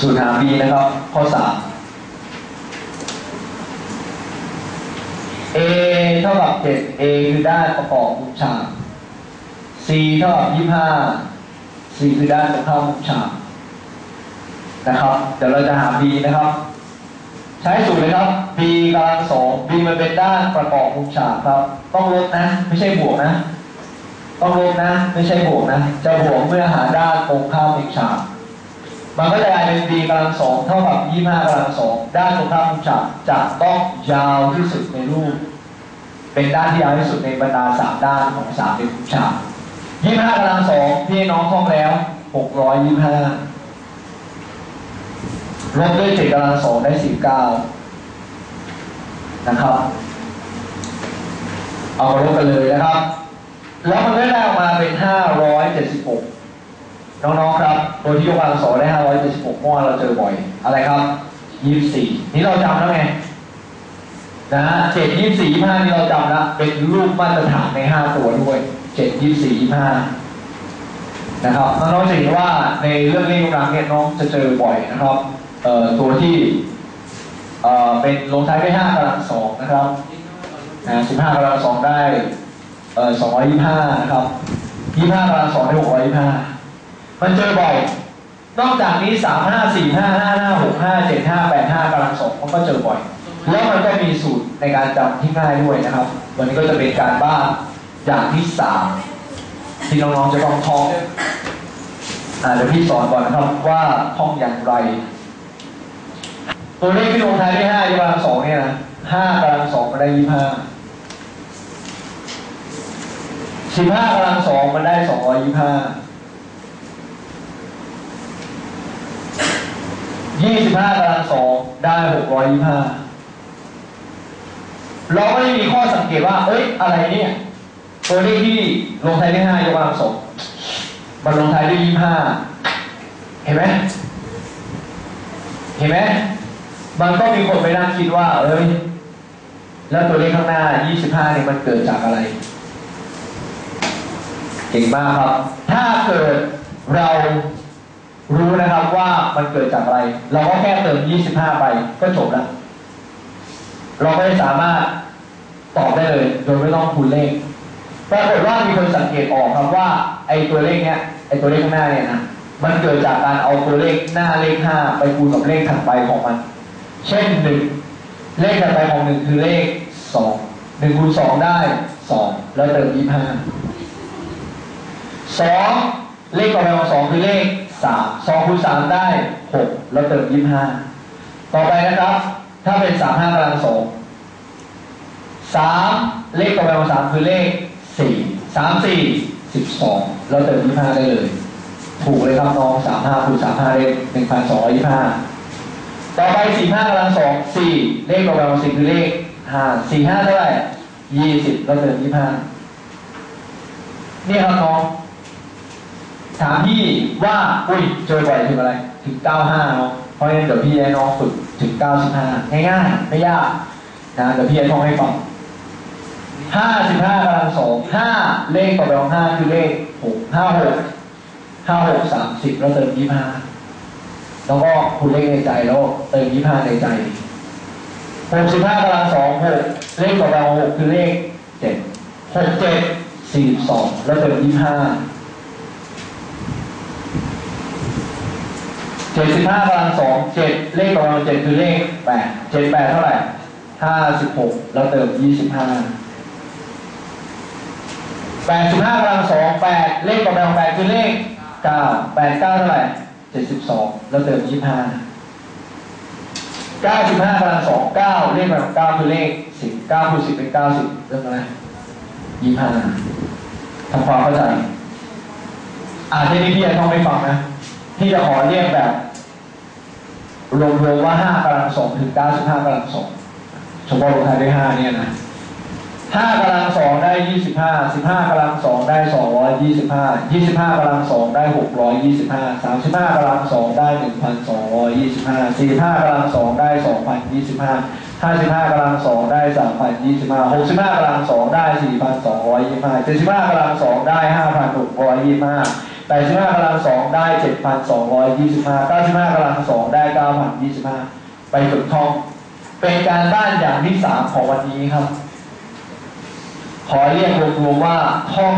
สูตรหา b นะครับ ข้อสาม a เท่ากับ7 a คือด้านประกอบมุมฉาก c เท่ากับ25 c คือด้านตรงข้ามมุมฉากนะครับ เดี๋ยวเราจะหา b นะครับ ใช้สูตรเลยครับ b กำลังสอง b มันเป็นด้านประกอบมุมฉากครับ ต้องลบนะ ไม่ใช่บวกนะ ต้องลบนะ ไม่ใช่บวกนะ จะบวกเมื่อหาด้านตรงข้ามมุมฉาก มันก็จะกลายเป็น b กำลังสองเท่ากับ25กำลังสองด้านตรงข้ามมุมฉากจะต้องยาวที่สุดในรูป เป็นด้านที่ยาวที่สุดในบรรดาสามด้านของสามเหลี่ยมมุมฉาก25กำลังสองพี่น้องท่องแล้ว625ลบด้วย7กำลังสองได้19นะครับ เอามาลบกันเลยนะครับ แล้วมันก็ได้ออกมาเป็น576 น้องๆครับตัวที่ยกกำลังสองได้576มื่อวนเราเจอบ่อย อะไรครับ 24 นี่เราจำแล้วไงนะฮะเจ็ดยี่สี่ห้านี่เราจำละเป็นรูปมาตรฐานในห้าตัวด้วยเจ็ดยี่สี่ห้านะครับน้องๆจะเห็นว่าในเรื่องเลขกำลังเนี่ยน้องจะเจอบ่อยนะครับเอ่อตัวที่เอ่อเป็นลงท้ายด้วยห้ากำลังสองนะครับนะสิบห้ากำลังสองได้เอ่อสองร้อยยี่ห้านะครับยี่ห้ากำลังสองได้หกร้อยยี่ห้า มันเจอบ่อย นอกจากนี้สามห้าสี่ห้าห้าห้าหกห้าเจ็ดห้าแปดห้ากำลังสองมันก็เจอบ่อย แล้วมันก็มีสูตรในการจำที่ง่ายด้วยนะครับ วันนี้ก็จะเป็นการบ้านอย่างที่สามที่น้องๆจะต้องท่องอ่าเดี๋ยวพี่สอนก่อนนะครับว่าท่องอย่างไร ตัวเลขที่ลงท้ายด้วยห้ายกกำลังสองเนี่ยนะห้ากำลังสองมันได้ยี่ห้าสิบห้ากำลังสองมันได้สองร้อยยี่ห้า ยี่สิบห้ากำลังสองได้หกร้อยยี่ห้าเราก็ได้มีข้อสังเกตว่า เอ้ย อะไรเนี่ยตัวเลขที่ลงท้ายด้วยห้ายกกำลังสองมันลงท้ายด้วยยี่ห้าเห็นไหมเห็นไหมมันก็มีคนไปนั่งคิดว่า เอ้ย แล้วตัวเลขข้างหน้า 25 เนี่ยมันเกิดจากอะไร เก่งมากครับ ถ้าเกิดเรา รู้นะครับว่ามันเกิดจากอะไร เราก็แค่เติม 25 ไปก็จบแล้ว เราก็สามารถตอบได้เลย โดยไม่ต้องคูณเลขปรากฏว่ามีคนสังเกตออกครับว่า ไอ้ตัวเลขเนี้ยไอ้ตัวเลขข้างหน้าเนี่ยนะมันเกิดจากการเอาตัวเลขหน้าเลข5ไปคูณกับเลขถัดไปของมัน เช่นหนึ่งเลขถัดไปของหนึ่งคือเลขสองหนึ่งคูณสองได้สองแล้วเติมยี่ห้าสองเลขต่อไปของสองคือเลข สามสองคูณสามได้หกแล้วเติมยี่ห้าต่อไปนะครับ ถ้าเป็นสามห้ากำลังสองสามเลขต่อไปของสามคือเลขสี่สามสี่สิบสองแล้วเติมยี่ห้าได้เลย ถูกเลยครับน้องสามห้าคูณสามห้าเลขหนึ่งพันสองร้อยยี่ห้าต่อไปสี่ห้ากำลังสองสี่เลขต่อไปของสี่คือเลขห้าสี่ห้าเท่าไหร่ยี่สิบแล้วเติมยี่ห้านี่ครับน้อง ถามพี่ว่าอุ้ยเจอบ่อยถึงอะไร ถึง 95 เนาะเพราะงั้นเดี๋ยวพี่ให้น้องฝึกถึง 95 ง่ายๆ ไม่ยากนะเดี๋ยวพี่ให้ท่องให้ฟัง 55กำลัง2 5เลขต่อไปของ5คือเลข 6 56 56 30 แล้วเติม 25 แล้วก็คูณเลขในใจแล้วเติม 25 ในใจ 65กำลัง2 6เลขต่อไปของ6คือเลข 7 67 42 แล้วเติม 25 จ็ดสิบห้ากำลังสองเจ็ดเลขต่อไปของเจ็ดคือเลขแปดเจ็ดแปดเท่าไหร่ห้าสิบหกแล้วเติมยี่สิบห้าแปดสิบห้ากำลังสองแปดเลขต่อไปของแปดคือเลขเก้าแปดเก้าเท่าไหร่เจ็ดสิบสองแล้วเติมยี่สิบห้าเก้าสิบห้ากำลังสองเก้าเลขแบบเก้าคือเลขสิบเก้าคูณสิบเป็นเก้าสิบเริ่มอะไรยี่สิบห้าทำความเข้าใจอ่าทีนี้พี่จะต้องไม่ฟังนะ พี่จะขอเรียกแบบรวมๆว่าห้ากำลังสองถึงเก้าสิบห้ากำลังสองเฉพาะลงท้ายด้วยห้าเนี่ยนะห้ากำลังสองได้ยี่สิบห้าสิบห้ากำลังสองได้สองร้อยยี่สิบห้ายี่สิบห้ากำลังสองได้หกร้อยยี่สิบห้าสามสิบห้ากำลังสองได้หนึ่งพันสองร้อยยี่สิบห้าสี่ห้ากำลังสองได้สองพันยี่สิบห้าห้าสิบห้ากำลังสองได้สามพันยี่สิบห้าหกสิบห้ากำลังสองได้สี่พันสองร้อยยี่สิบห้าเจ็ดสิบห้ากำลังสองได้ห้าพันหกร้อยยี่สิบห้า 85กำลังสองได้7,225 95กำลังสองได้9,025ไปฝึกท่อง เป็นการบ้านอย่างที่สามของวันนี้ครับ ขอเรียกรวมๆว่าท่อง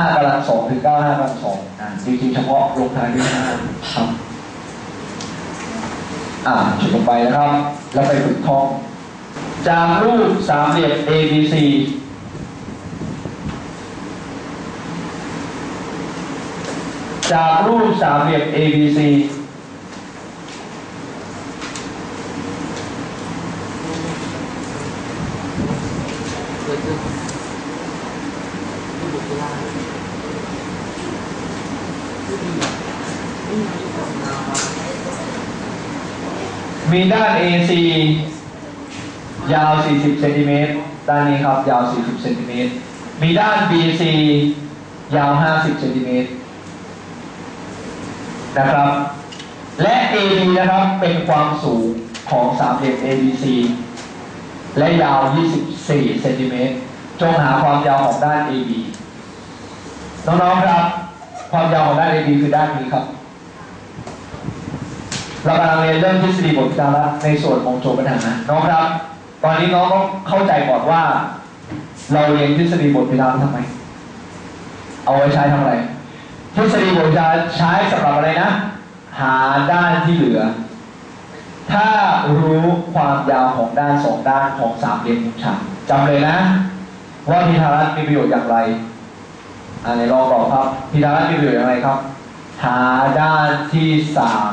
5กำลังสองถึง95กำลังสองจริงๆเฉพาะลงท้ายด้วย5ครับอ่าจุดลงไปนะครับ แล้วไปฝึกท่อง จากรูปสามเหลี่ยม ABC จากรูปสามเหลี่ยม ABC มีด้าน AC ยาว 40 เซนติเมตร ด้านนี้ครับ ยาว 40 เซนติเมตร มีด้าน BC ยาว 50 เซนติเมตร นะครับ และ AB นะครับเป็นความสูงของสามเหลี่ยม ABC และยาว 24 เซนติเมตร จงหาความยาวของด้าน AB น้องๆครับ ความยาวของด้าน AB คือด้านนี้ครับ เรากำลังเรียนเรื่องทฤษฎีบทวิจารณ์ในส่วนของโจทย์ปัญหาน้องครับ ตอนนี้น้องต้องเข้าใจก่อนว่า เราเรียนทฤษฎีบทวิจารณ์ทำไม เอาไว้ใช้ทำอะไร ทฤษฎีบทวิจารณ์ใช้สำหรับอะไรนะ หาด้านที่เหลือ ถ้ารู้ความยาวของด้านสองด้านของสามเหลี่ยมมุมฉากจำเลยนะ ว่าพิธารัตมีประโยชน์อย่างไรอ่าในลองตอบครับพิธารัตมีประโยชน์อย่างไรครับ หาด้านที่สาม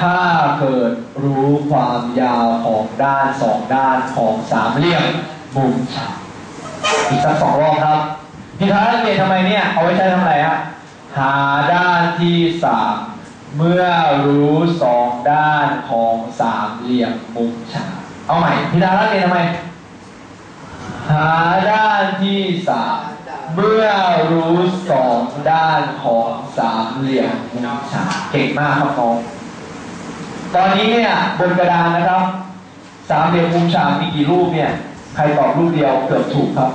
ถ้าเกิดรู้ความยาวของด้านสองด้านของสามเหลี่ยมมุมฉากอีกสักสองรอบครับพิธารัตเรียนทำไมเนี่ยเอาไว้ใช้ทำอะไรฮะ หาด้านที่สามเมื่อรู้สองด้านของสามเหลี่ยมมุมฉากเอาใหม่พิธารัตน์เรียนทำไมหาด้านที่สามเมื่อรู้สองด้านของสามเหลี่ยมมุมฉากเก่งมากครับน้องตอนนี้เนี่ยบนกระดานนะครับ สามเหลี่ยมมุมฉากมีกี่รูปเนี่ย ใครตอบรูปเดียวเกือบถูกครับ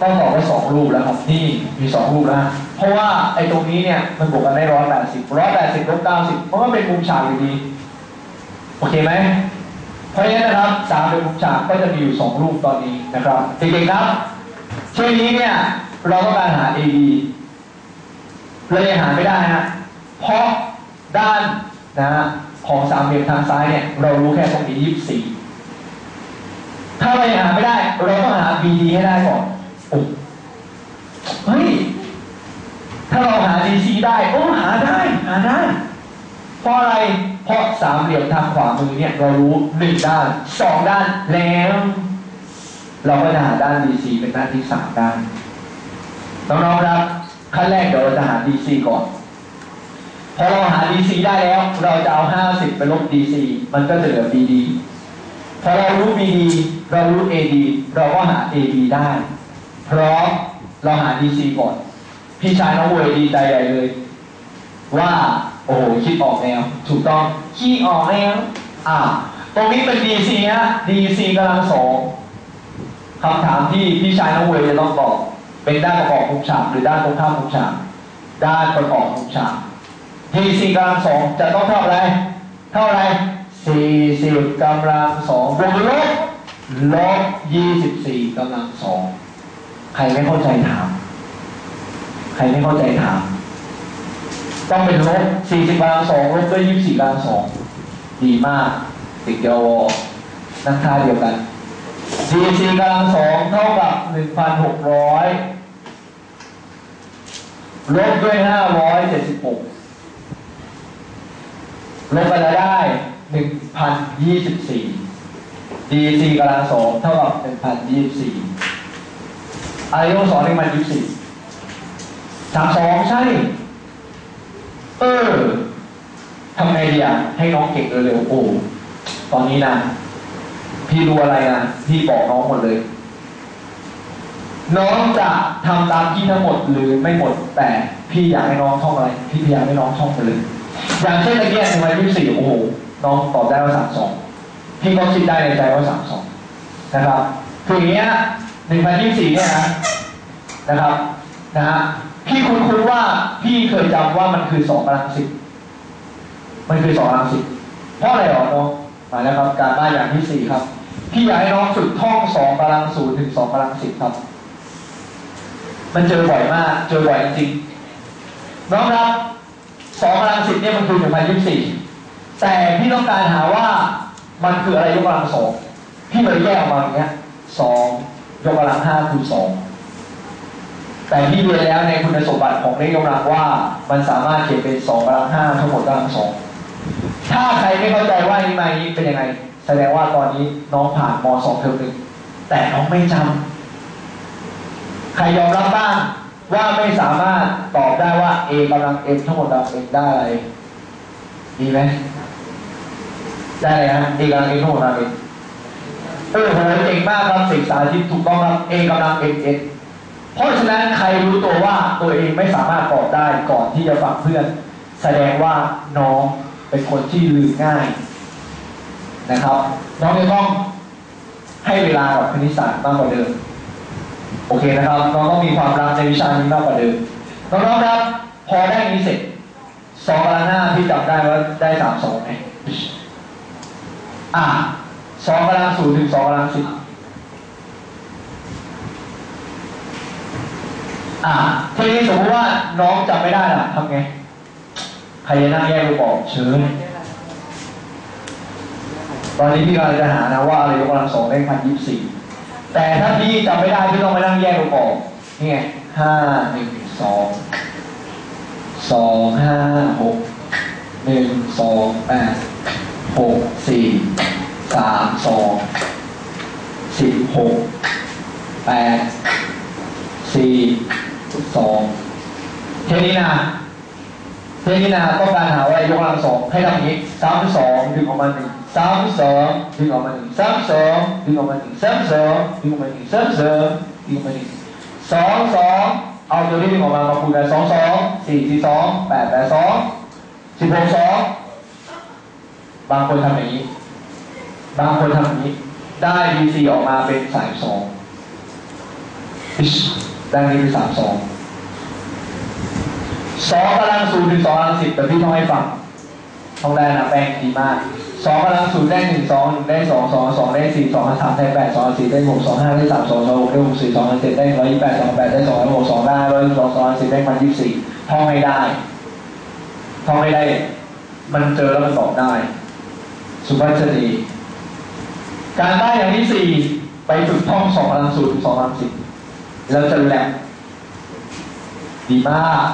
ต้องตอบว่าสองรูปแล้วครับนี่มีสองรูปแล้วฮะเพราะว่าไอ้ตรงนี้เนี่ยมันบวกกันได้ร้อยแปดสิบร้อยแปดสิบลบเก้าสิบเพราะว่าเป็นมุมฉากอยู่ดีโอเคไหมเพราะฉะนั้นนะครับสามเหลี่ยมมุมฉากก็จะมีอยู่สองรูปตอนนี้นะครับเด็กๆครับช่วงนี้เนี่ยเราต้องการหา AD เรายังหาไม่ได้ฮะเพราะด้านนะฮะของสามเหลี่ยมทางซ้ายเนี่ยเรารู้แค่ตรงนี้ยี่สิบสี่ถ้าเรายังหาไม่ได้ เราต้องหา BD ให้ได้ก่อน เฮ้ย ถ้าเราหา DC ได้ โอ้หาได้หาได้เพราะอะไร เพราะสามเหลี่ยมทางขวามือเนี่ยเรารู้หนึ่งด้านสองด้านแล้ว เราก็จะหาด้าน DC เป็นด้านที่สามด้านน้องๆครับขั้นแรกเดี๋ยวเราจะหา DC ก่อนพอเราหา DC ได้แล้ว เราจะเอา50ไปลบ DC มันก็จะเหลือ BD พอเรารู้ BD เรารู้ AD เราก็หา AB ได้ พราะเราหา DC ก่อน พี่ชายน้องเวยดีใจใหญ่เลย ว่าโอ้โหคิดออกแนว ถูกต้องคิดออกแนวอ่า ตรงนี้เป็น DC ฮะ DC กำลังสองคำถามที่พี่ชายน้องเวยจะต้องตอบเป็นด้านประกอบมุมฉากหรือด้านตรงข้ามมุมฉากด้านประกอบมุมฉาก DC กำลังสองจะต้องเท่าไร เท่าอะไร40กำลังสองบวกลบลบ24กำลังสอง รไม่เข้าใจถาม ใครไม่เข้าใจถาม ต้องเป็นลบ40กำลังสองลบด้วย24กำลังสองดีมากติดเดียวนักท่าเดียวกัน DC กำลังสองเท่ากับ1,600ลบด้วย576ลบไปแล้วได้1,024 DC กำลังสองเท่ากับ1,024 องสอนให้มัน24สามสองใช่ เออทำไงดีอะให้น้องเก่งเร็วๆโอ้ตอนนี้นะพี่รู้อะไรนะพี่บอกน้องหมดเลย น้องจะทำตามพี่ทั้งหมดหรือไม่หมด แต่พี่อยากให้น้องท่องอะไร พี่พยายามให้น้องท่องไปเลย อย่างเช่นตะเกียบในวันที่สี่โอ้โหน้องตอบได้ว่าสามสองพี่ก็คิดได้ในใจว่าสามสองนะครับคืออย่างเงี้ย หนึ่งพันยี่สี่เนี่ยนะนะครับนะฮะพี่คุ้นคุ้นว่าพี่เคยจำว่ามันคือสองกำลังสิบมันคือสองกำลังสิบเพราะอะไรหรอน้องมาแล้วครับ การบ้านอย่างที่สี่ครับพี่อยากให้น้องฝึกท่องสองกำลังศูนย์ถึงสองกำลังสิบครับ มันเจอบ่อยมาก เจอบ่อยจริงน้องครับสองกำลังสิบเนี่ยมันคือหนึ่งพันยี่สิบสี่แต่พี่ต้องการหาว่ามันคืออะไรยกกำลังสองพี่เลยแยกออกมาอย่างเงี้ยสอง ยกกำลังห้าคูณสองแต่ที่เรียนแล้วในคุณสมบัติของเลขยกกำลังว่ามันสามารถเขียนเป็นสองกำลังห้าทั้งหมดกำลังสองถ้าใครไม่เข้าใจว่านี้มานี้เป็นยังไง แสดงว่าตอนนี้น้องผ่านมสองเทอมหนึ่งแต่น้องไม่จำใครยอมรับบ้างว่าไม่สามารถตอบได้ว่า a กำลัง m ทั้งหมดกำลัง m ได้อะไรดีไหมได้เลยฮะ a กำลัง m ทั้งหมดกำลัง m เออโหเก่งมากครับศึกษาที่ถูกต้องครับ a กำลัง m n เพราะฉะนั้นใครรู้ตัวว่าตัวเองไม่สามารถตอบได้ก่อนที่จะฟังเพื่อน แสดงว่าน้องเป็นคนที่ลืมง่ายนะครับ น้องจะต้องให้เวลากับคณิตศาสตร์มากกว่าเดิมโอเคนะครับ น้องต้องมีความรักในวิชานี้มากกว่าเดิมน้องๆครับ พอได้นี้เสร็จสองกำลังหน้าพี่จำได้ว่าได้สามสองไหมอะ สองกำลังศูนย์ถึงสองกำลังสิบอ่าทีนี้สมมติว่าน้องจำไม่ได้ล่ะทำไง ใครจะนั่งแยกรูปบอกเชิญตอนนี้พี่กำลังจะหานะว่าอะไรยกกำลังสองได้พันยี่สิบสี่แต่ถ้าพี่จำไม่ได้พี่ต้องไปนั่งแยกรูปบอกนี่ไงห้าหนึ่งสองสองห้าหกหนึ่งสองแปดหกสี่ สามสองสิบหกแปดสี่สองเทนี้นะเทนี้นะต้องการหาว่ายกกำลังสองให้ทำอย่างนี้สามสองดึงออกมาหนึ่งสามสองดึงออกมาหนึ่งสามสองดึงออกมาหนึ่งสามสองดึงออกมาหนึ่งสามสองดึงออกมาหนึ่งสองสองเอาตัวที่ดึงออกมามาคูณกันสองสองสี่สี่สองแปดแปดสองสิบหกสองบางคนทำอย่างนี้ บางคนทำอย่างนี้ ได้ดีซีออกมาเป็นสายสองได้นี้เป็นสามสองสองกำลังศูนย์ถึงสองกำลังสิบแต่พี่ต้องให้ฟังต้องได้นะแป้งดีมากสองกำลังศูนย์ได้หนึ่งสองหนึ่งได้สองสองสองได้สี่สองสามได้แปดสองสี่ได้หกสองห้าได้สามสองสองหกได้หกสี่สองเจ็ดได้ร้อยยี่สิบแปดสองแปดได้สองร้อยหกสองได้ร้อยสองสองสิบได้พันยี่สิบสี่ท่องไม่ได้ท่องไม่ได้ มันเจอแล้วมันตอบได้ สุภาพสตรี การได้อย่างที่สี่ไปฝึกท่องสองพลังศูนย์ถึงสองพลังสิบแล้วจะแหลกดีมาก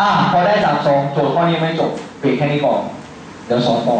อะพอได้สามสองโจทย์ข้อนี้ไม่จบเบรกแค่นี้ก่อน เดี๋ยวสอนต่อ